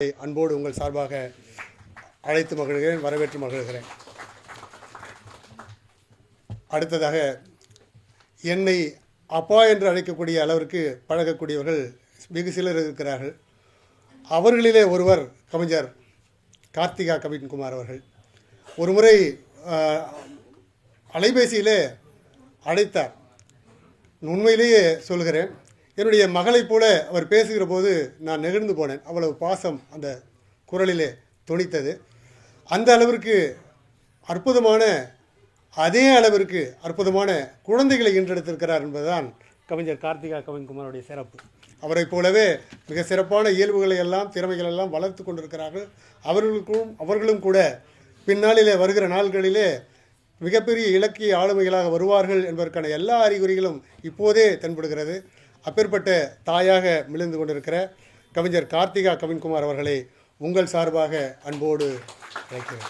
அன்போடு உங்கள் சார்பாக அழைத்து மகிழ்கிறேன் வரவேற்று மகிழ்கிறேன். அடுத்ததாக என்னை அப்பா என்று அழைக்கக்கூடிய அளவிற்கு பழகக்கூடியவர்கள் வெகு சிலர் இருக்கிறார்கள். அவர்களிலே ஒருவர் கவிஞர் கார்த்திகா கவின்குமார் அவர்கள். ஒருமுறை அலைபேசியிலே அழைத்தார். உண்மையிலேயே சொல்கிறேன் என்னுடைய மகளைப் போல அவர் பேசுகிற போது நான் நெகிழ்ந்து போனேன். அவ்வளவு பாசம் அந்த குரலிலே தொனித்தது. அந்த அளவிற்கு அற்புதமான அதே அளவிற்கு அற்புதமான குழந்தைகளை ஈன்றெடுத்திருக்கிறார் என்பதுதான் கவிஞர் கார்த்திகா கவின்குமாருடைய சிறப்பு. அவரைப் போலவே மிக சிறப்பான இயல்புகளை எல்லாம் திறமைகள் எல்லாம் வளர்த்து கொண்டிருக்கிறார்கள். அவர்களுக்கும் அவர்களும் கூட பின்னாளிலே வருகிற நாள்களிலே மிகப்பெரிய இலக்கிய ஆளுமைகளாக வருவார்கள் என்பதற்கான எல்லா அறிகுறிகளும் இப்போதே தென்படுகிறது. அப்பேற்பட்ட தாயாக மிளிந்து கொண்டிருக்கிற கவிஞர் கார்த்திகா கவின்குமார் அவர்களை உங்கள் சார்பாக அன்போடு அழைக்கிறேன்.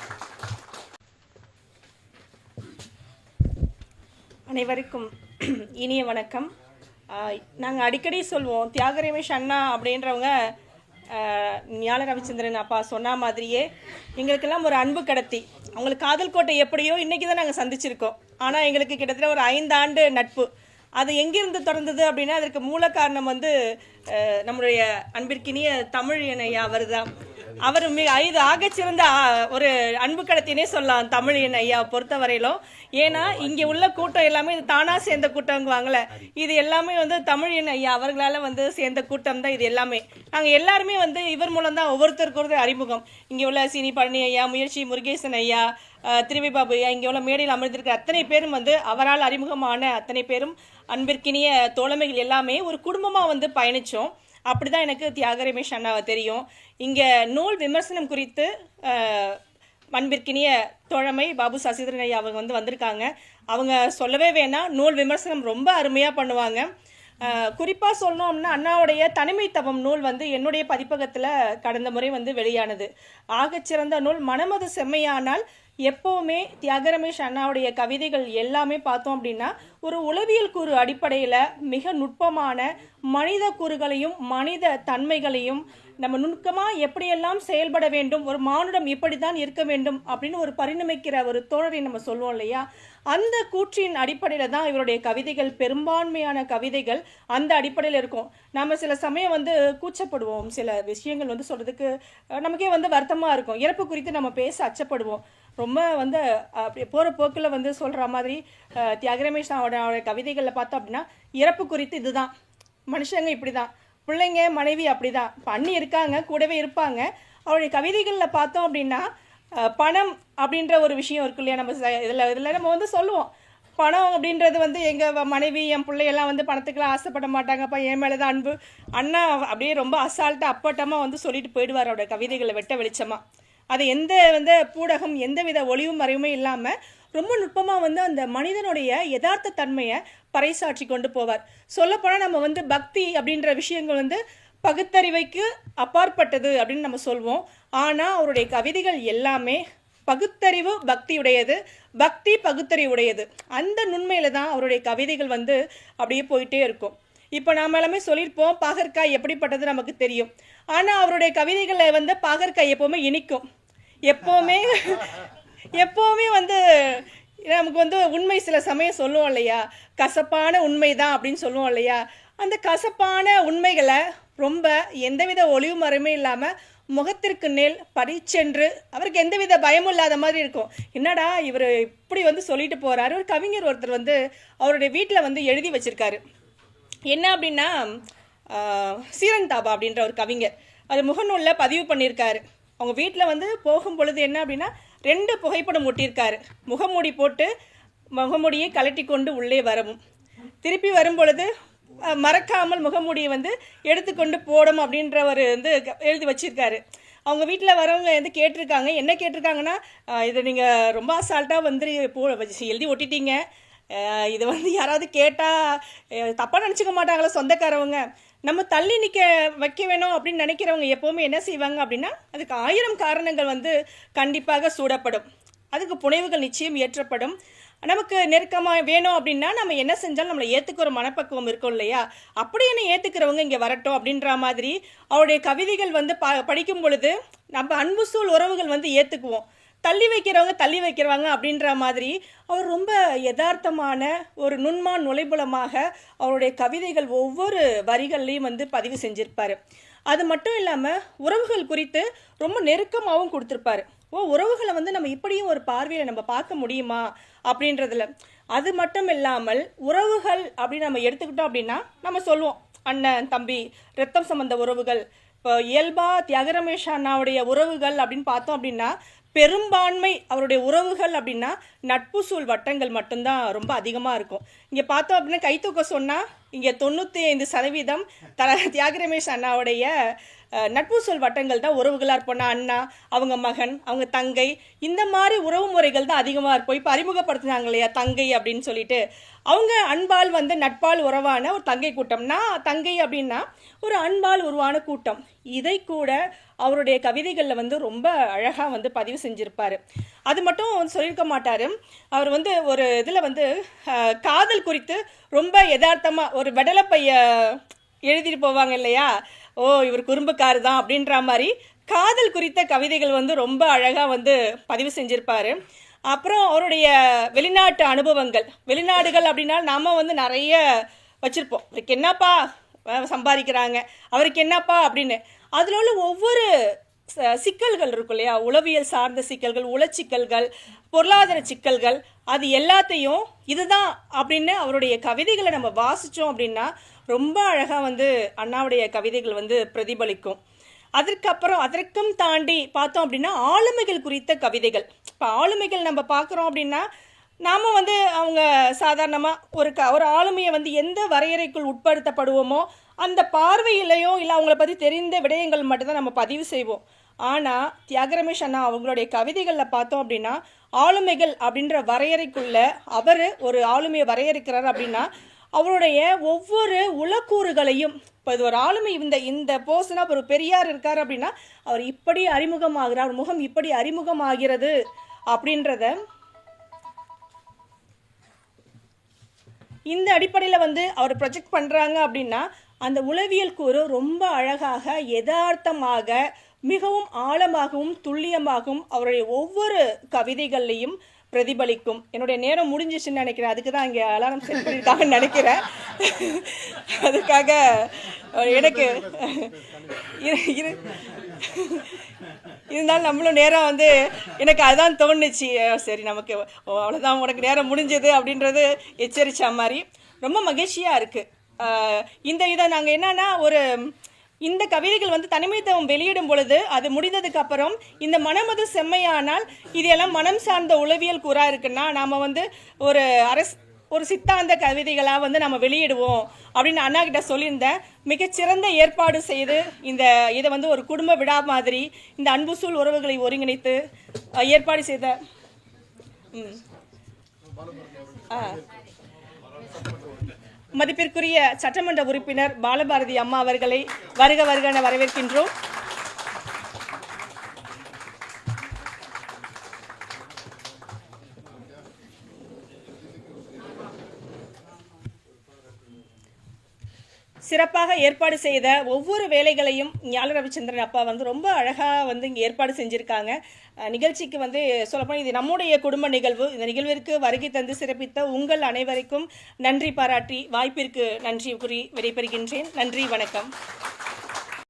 அனைவருக்கும் இனிய வணக்கம். நாங்கள் அடிக்கடி சொல்வோம் தியாக ரமேஷ் அண்ணா அப்படின்றவங்க ஞான ரவிச்சந்திரன் அப்பா சொன்ன மாதிரியே எங்களுக்கெல்லாம் ஒரு அன்பு கடத்தி. அவங்களுக்கு காதல் கோட்டை எப்படியோ இன்றைக்கி தான் நாங்கள் சந்திச்சிருக்கோம். ஆனால் எங்களுக்கு கிட்டத்தட்ட ஒரு ஐந்தாண்டு நட்பு. அது எங்கிருந்து தொடர்ந்தது அப்படின்னா அதற்கு மூல காரணம் வந்து நம்முடைய அன்பிற்கினிய தமிழ் ஐயா அவர் தான் அவர் மிக ஐந்து ஆகச்சிறந்த ஒரு அன்பு கடத்தினே சொல்லலாம் தமிழ் என் ஐயா பொறுத்தவரையிலும். ஏன்னா இங்கே உள்ள கூட்டம் எல்லாமே இது தானா சேர்ந்த கூட்டங்குவாங்கல்ல இது எல்லாமே வந்து தமிழ் என் ஐயா அவர்களால வந்து சேர்ந்த கூட்டம் தான் இது எல்லாமே. நாங்கள் எல்லாருமே வந்து இவர் மூலம் தான் ஒவ்வொருத்தருக்கு ஒருத்தர் அறிமுகம். இங்கே உள்ள சீனி பழனி ஐயா முயற்சி முருகேசன் ஐயா அஹ், திருவிபாபு ஐயா இங்கே உள்ள மேடையில் அமர்ந்திருக்கிற அத்தனை பேரும் வந்து அவரால் அறிமுகமான அத்தனை பேரும் அன்பிற்கினிய தோழமைகள் எல்லாமே ஒரு குடும்பமாக வந்து பயணித்தோம் அப்படிதான் எனக்கு தியாக ரமேஷ் அண்ணாவை தெரியும். இங்கே நூல் விமர்சனம் குறித்து அஹ், அன்பிற்கினிய தோழமை பாபு சசிதரன் ஐயா அவங்க வந்து வந்திருக்காங்க. அவங்க சொல்லவே வேணாம் நூல் விமர்சனம் ரொம்ப அருமையாக பண்ணுவாங்க. குறிப்பாக சொல்லணும்னா அண்ணாவுடைய தனிமைத்தவம் நூல் வந்து என்னுடைய பதிப்பகத்தில் கடந்த முறை வந்து வெளியானது. ஆகச்சிறந்த நூல் மனமது செம்மையானால் எப்போவுமே தியாகரமேஷ் அண்ணாவுடைய கவிதைகள் எல்லாமே பார்த்தோம் அப்படின்னா ஒரு உளவியல் கூறு அடிப்படையில் மிக நுட்பமான மனித கூறுகளையும் மனித தன்மைகளையும் நம்ம நுணுக்கமாக எப்படியெல்லாம் செயல்பட வேண்டும் ஒரு மானுடம் இப்படி தான் இருக்க வேண்டும் அப்படின்னு ஒரு பரிணமிக்கிற ஒரு தோழரை நம்ம சொல்லுவோம் இல்லையா? அந்த கூற்றின் அடிப்படையில் தான் இவருடைய கவிதைகள் பெரும்பான்மையான கவிதைகள் அந்த அடிப்படையில் இருக்கும். நம்ம சில சமயம் வந்து கூச்சப்படுவோம். சில விஷயங்கள் வந்து சொல்கிறதுக்கு நமக்கே வந்து வருத்தமாக இருக்கும். இறப்பு குறித்து நம்ம பேச அச்சப்படுவோம். ரொம்ப வந்து அப்படி போகிற போக்கில் வந்து சொல்கிற மாதிரி தியாகரமேஷ் அவரோட அவருடைய கவிதைகளில் பார்த்தோம் அப்படின்னா இறப்பு குறித்து இதுதான். மனுஷங்க இப்படி தான் பிள்ளைங்க மனைவி அப்படி தான் இருக்காங்க கூடவே இருப்பாங்க. அவருடைய கவிதைகளில் பார்த்தோம் அப்படின்னா பணம் அப்படின்ற ஒரு விஷயம் இருக்கு இல்லையா? நம்ம இதில் இதில் நம்ம வந்து சொல்லுவோம். பணம் அப்படின்றது வந்து எங்கள் மனைவி என் பிள்ளையெல்லாம் வந்து பணத்துக்கெல்லாம் ஆசைப்பட மாட்டாங்கப்பா என் மேலே தான் அன்பு. அண்ணா அப்படியே ரொம்ப அசால்ட்டாக அப்பட்டமாக வந்து சொல்லிட்டு போயிடுவார் அவரோட கவிதைகளை வெட்ட வெளிச்சமாக அது எந்த வந்து பூடகம் எந்த வித ஒளிவும் மறைவுமே இல்லாமல் ரொம்ப நுட்பமாக வந்து அந்த மனிதனுடைய யதார்த்த தன்மையை பறைசாற்றி கொண்டு போவார். சொல்லப்போனால் நம்ம வந்து பக்தி அப்படின்ற விஷயங்கள் வந்து பகுத்தறிவைக்கு அப்பாற்பட்டது அப்படின்னு நம்ம சொல்வோம். ஆனால் அவருடைய கவிதைகள் எல்லாமே பகுத்தறிவு பக்தியுடையது பக்தி பகுத்தறிவுடையது. அந்த நுண்மையில் தான் அவருடைய கவிதைகள் வந்து அப்படியே போயிட்டே இருக்கும். இப்போ நாம எல்லாமே சொல்லியிருப்போம் பாகற்காய் எப்படிப்பட்டது நமக்கு தெரியும். ஆனால் அவருடைய கவிதைகளை வந்து பாகற்காய் எப்போவுமே இனிக்கும். எப்போவுமே எப்போவுமே வந்து நமக்கு வந்து உண்மை சில சமயம் சொல்லுவோம் இல்லையா? கசப்பான உண்மை தான் அப்படின்னு சொல்லுவோம் இல்லையா? அந்த கசப்பான உண்மைகளை ரொம்ப எந்தவித ஒளிவு மறைமே இல்லாமல் முகத்திற்கு நெல் பறிச்சென்று அவருக்கு எந்தவித பயமும் இல்லாத மாதிரி இருக்கும். என்னடா இவர் இப்படி வந்து சொல்லிட்டு போகிறாரு ஒரு கவிஞர் ஒருத்தர் வந்து அவருடைய வீட்டில் வந்து எழுதி வச்சிருக்காரு. என்ன அப்படின்னா சீரன் தாபா அப்படின்ற ஒரு கவிஞர். அது முகநூலில் பதிவு பண்ணியிருக்காரு. அவங்க வீட்டில் வந்து போகும் பொழுது என்ன அப்படின்னா ரெண்டு புகைப்படம் ஒட்டியிருக்காரு. முகமூடி போட்டு முகமூடியை கழட்டி கொண்டு உள்ளே வரவும். திருப்பி வரும் பொழுது மறக்காமல் முகமூடியை வந்து எடுத்துக்கொண்டு போடும் அப்படின்றவர் வந்து க- எழுதி வச்சிருக்காரு. அவங்க வீட்டில் வரவங்க வந்து கேட்டிருக்காங்க. என்ன கேட்டிருக்காங்கன்னா இதை நீங்கள் ரொம்ப அசால்ட்டாக வந்து போ வச்சு எழுதி ஒட்டிட்டீங்க. இதை இது வந்து யாராவது கேட்டால் தப்பாக நினச்சிக்க மாட்டாங்களா சொந்தக்காரவங்க? நம்ம தள்ளி நிற்க வைக்க வேணும் அப்படின்னு நினைக்கிறவங்க எப்போவுமே என்ன செய்வாங்க அப்படின்னா அதுக்கு ஆயிரம் காரணங்கள் வந்து கண்டிப்பாக சூடப்படும். அதுக்கு புனைவுகள் நிச்சயம் ஏற்றப்படும் நமக்கு நெருக்கமாக வேணும் அப்படின்னா நம்ம என்ன செஞ்சாலும் நம்மளை ஏற்றுக்கிற மனப்பக்குவம் இருக்கும் இல்லையா? அப்படி என்ன ஏற்றுக்கிறவங்க இங்கே வரட்டும் அப்படின்ற மாதிரி அவருடைய கவிதைகள் வந்து ப படிக்கும் பொழுது நம்ம அன்பு சூழ் உறவுகள் வந்து ஏற்றுக்குவோம் தள்ளி வைக்கிறவங்க தள்ளி வைக்கிறவங்க அப்படின்ற மாதிரி அவர் ரொம்ப யதார்த்தமான ஒரு நுண்மான் நுழைபுலமாக அவருடைய கவிதைகள் ஒவ்வொரு வரிகள்லையும் வந்து பதிவு செஞ்சுருப்பார். அது மட்டும் இல்லாமல் உறவுகள் குறித்து ரொம்ப நெருக்கமாகவும் கொடுத்துருப்பாரு. ஓ உறவுகளை வந்து நம்ம இப்படியும் ஒரு பார்வையில் நம்ம பார்க்க முடியுமா அப்படின்றதுல. அது மட்டும் இல்லாமல் உறவுகள் அப்படின்னு நம்ம எடுத்துக்கிட்டோம் அப்படின்னா நம்ம சொல்லுவோம். அண்ணன் தம்பி ரத்தம் சம்பந்த உறவுகள் இப்போ இயல்பா தியாகரமேஷ் அண்ணாவுடைய உறவுகள் அப்படின்னு பார்த்தோம் அப்படின்னா பெரும்பான்மை அவருடைய உறவுகள் அப்படின்னா நட்பு சூழ் வட்டங்கள் மட்டும்தான் ரொம்ப அதிகமாக இருக்கும். இங்கே பார்த்தோம் அப்படின்னா கைத்தூக்க சொன்னால் இங்கே தொண்ணூற்றி ஐந்து சதவீதம் த தியாகரமேஷ் அண்ணாவுடைய நட்பு சொல் வட்டங்கள் தான் உறவுகளாக போன அண்ணா அவங்க மகன் அவங்க தங்கை இந்த மாதிரி உறவு முறைகள் தான் அதிகமாக இருப்போம் இப்போ அறிமுகப்படுத்துனாங்க இல்லையா தங்கை அப்படின்னு சொல்லிட்டு. அவங்க அன்பால் வந்து நட்பால் உறவான ஒரு தங்கை கூட்டம்னா தங்கை அப்படின்னா ஒரு அன்பால் உருவான கூட்டம். இதை கூட அவருடைய கவிதைகளில் வந்து ரொம்ப அழகாக வந்து பதிவு செஞ்சுருப்பாரு. அது மட்டும் வந்து சொல்லியிருக்க மாட்டார். அவர் வந்து ஒரு இதில் வந்து காதல் குறித்து ரொம்ப யதார்த்தமாக ஒரு வெடலப்பைய எழுதிட்டு போவாங்க இல்லையா? ஓ இவர் குறும்புக்காரு தான் அப்படின்ற மாதிரி காதல் குறித்த கவிதைகள் வந்து ரொம்ப அழகாக வந்து பதிவு செஞ்சுருப்பார். அப்புறம் அவருடைய வெளிநாட்டு அனுபவங்கள். வெளிநாடுகள் அப்படின்னா நாம் வந்து நிறைய வச்சுருப்போம். அவருக்கு என்னப்பா சம்பாதிக்கிறாங்க. அவருக்கு என்னப்பா அப்படின்னு. அதில் உள்ள ஒவ்வொரு சிக்கல்கள் இருக்கும் இல்லையா? உளவியல் சார்ந்த சிக்கல்கள் உளச்சிக்கல்கள் பொருளாதார சிக்கல்கள் அது எல்லாத்தையும் இதுதான் அப்படின்னு அவருடைய கவிதைகளை நம்ம வாசித்தோம் அப்படின்னா ரொம்ப அழகாக வந்து அண்ணாவுடைய கவிதைகள் வந்து பிரதிபலிக்கும். அதற்கப்புறம் அதற்கும் தாண்டி பார்த்தோம் அப்படின்னா ஆளுமைகள் குறித்த கவிதைகள். இப்போ ஆளுமைகள் நம்ம பார்க்குறோம் அப்படின்னா நாம் வந்து அவங்க சாதாரணமாக ஒரு க ஒரு ஆளுமையை வந்து எந்த வரையறைக்குள் உட்படுத்தப்படுவோமோ அந்த பார்வையிலையோ இல்லை அவங்கள பற்றி தெரிந்த விடயங்கள் மட்டும்தான் நம்ம பதிவு செய்வோம். ஆனால் தியாகரமேஷ் அண்ணா அவங்களுடைய கவிதைகளில் பார்த்தோம் அப்படின்னா ஆளுமைகள் அப்படின்ற வரையறைக்குள்ள அவர் ஒரு ஆளுமையை வரையறுக்கிறார் அப்படின்னா அவருடைய ஒவ்வொரு உளக்கூறுகளையும் இப்போ இது ஒரு ஆளுமை இந்த இந்த போர்ஸ்னால் ஒரு பெரியார் இருக்கார் அப்படின்னா அவர் இப்படி அறிமுகமாகிறார் அவர் முகம் இப்படி அறிமுகமாகிறது அப்படின்றத இந்த அடிப்படையில் வந்து அவர் ப்ரொஜெக்ட் பண்ணுறாங்க அப்படின்னா அந்த உளவியல் கூறு ரொம்ப அழகாக யதார்த்தமாக மிகவும் ஆழமாகவும் துல்லியமாகவும் அவருடைய ஒவ்வொரு கவிதைகள்லையும் பிரதிபலிக்கும். என்னுடைய நேரம் முடிஞ்சிச்சுன்னு நினைக்கிறேன். அதுக்கு தான் இங்கே அலாரம் செட் பண்ணியிருக்காங்கன்னு நினைக்கிறேன். அதுக்காக எனக்கு இரு- இருந்தாலும் நம்மளும் நேரம் வந்து எனக்கு அதுதான் தோணுச்சு. சரி நமக்கு அவ்வளோதான் உனக்கு நேரம் முடிஞ்சது அப்படின்றது எச்சரித்த மாதிரி. ரொம்ப மகிழ்ச்சியாக இருக்குது இந்த இதை நாங்கள் என்னன்னா ஒரு இந்த கவிதைகள் வந்து தனிமைத்துவம் வெளியிடும் பொழுது அது முடிந்ததுக்கு அப்புறம் இந்த மனமது செம்மையானால் இதெல்லாம் மனம் சார்ந்த உளவியல் கூறா இருக்குன்னா நாம வந்து ஒரு அரசு ஒரு சித்தாந்த கவிதைகளாக வந்து நம்ம வெளியிடுவோம் அப்படின்னு அண்ணா கிட்ட சொல்லியிருந்தேன் மிகச்சிறந்த ஏற்பாடு செய்து இந்த இதை வந்து ஒரு குடும்ப விழா மாதிரி இந்த அன்பு சூழ் உறவுகளை ஒருங்கிணைத்து ஏற்பாடு செய்த ம். ஆ. மதிப்பிற்குரிய சட்டமன்ற உறுப்பினர் பாலபாரதி அம்மா அவர்களை வருக வருக என வரவேற்கின்றோம். சிறப்பாக ஏற்பாடு செய்த ஒவ்வொரு வேலைகளையும் ஞான ரவிச்சந்திரன் அப்பா வந்து ரொம்ப அழகாக வந்து இங்கே ஏற்பாடு செஞ்சுருக்காங்க. நிகழ்ச்சிக்கு வந்து சொல்லப்போனால் இது நம்முடைய குடும்ப நிகழ்வு. இந்த நிகழ்விற்கு வருகை தந்து சிறப்பித்த உங்கள் அனைவருக்கும் நன்றி பாராட்டி வாய்ப்பிற்கு நன்றி கூறி விடைபெறுகின்றேன். நன்றி வணக்கம்.